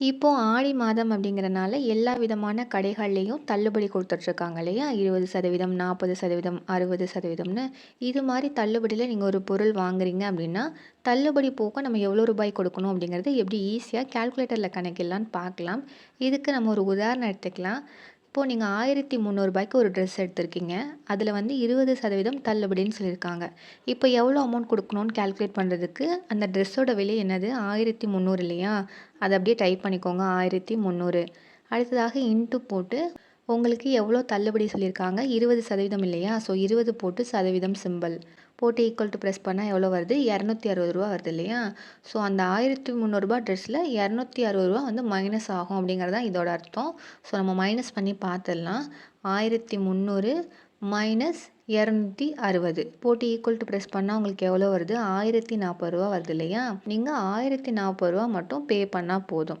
இப்போ ஆடி மாதம் அப்படிங்கிறனால எல்லா விதமான கடைகள்லேயும் தள்ளுபடி கொடுத்துட்ருக்காங்க இல்லையா? இருபது சதவீதம் நாற்பது சதவீதம் அறுபது சதவீதம்னு. இது மாதிரி தள்ளுபடியில் நீங்கள் ஒரு பொருள் வாங்குறீங்க அப்படின்னா தள்ளுபடி போக நம்ம எவ்வளோ ரூபாய் கொடுக்கணும் அப்படிங்கிறது எப்படி ஈஸியாக கால்குலேட்டரில் கணக்கிடலான்னு பார்க்கலாம். இதுக்கு நம்ம ஒரு உதாரணம் எடுத்துக்கலாம். இப்போது நீங்கள் ஆயிரத்தி முந்நூறுபாய்க்கு ஒரு ட்ரெஸ் எடுத்திருக்கீங்க. அதில் வந்து இருபது சதவீதம் தள்ளுபடின்னு சொல்லியிருக்காங்க. இப்போ எவ்வளோ அமௌண்ட் கொடுக்கணும்னு கேல்குலேட் பண்ணுறதுக்கு அந்த ட்ரெஸ்ஸோட விலை என்னது? ஆயிரத்தி முந்நூறு இல்லையா? அதை அப்படியே டைப் பண்ணிக்கோங்க. ஆயிரத்தி முந்நூறு. அடுத்ததாக இன்ட்டு போட்டு உங்களுக்கு எவ்வளோ தள்ளுபடி சொல்லியிருக்காங்க? இருபது சதவீதம் இல்லையா? ஸோ இருபது போட்டு சதவீதம் சிம்பிள் போட்டு ஈக்குவல் டு ப்ரெஸ் பண்ணால் எவ்வளோ வருது? இரநூத்தி அறுபது ரூபா வருது இல்லையா? ஸோ அந்த ஆயிரத்தி முந்நூறுரூபா ட்ரெஸ்ஸில் இரநூத்தி அறுபது ரூபா வந்து மைனஸ் ஆகும் அப்படிங்கிறது தான் இதோட அர்த்தம். ஸோ நம்ம மைனஸ் பண்ணி பார்த்துடலாம் ஆயிரத்தி முந்நூறு மைனஸ் இரநூத்தி அறுபது. போட்டு ஈக்குவல் டு ப்ரெஸ் பண்ணால் உங்களுக்கு எவ்வளோ வருது? ஆயிரத்தி நாற்பது ரூபா வருது இல்லையா? நீங்கள் ஆயிரத்தி நாற்பது ரூபா மட்டும் பே பண்ணால் போதும்.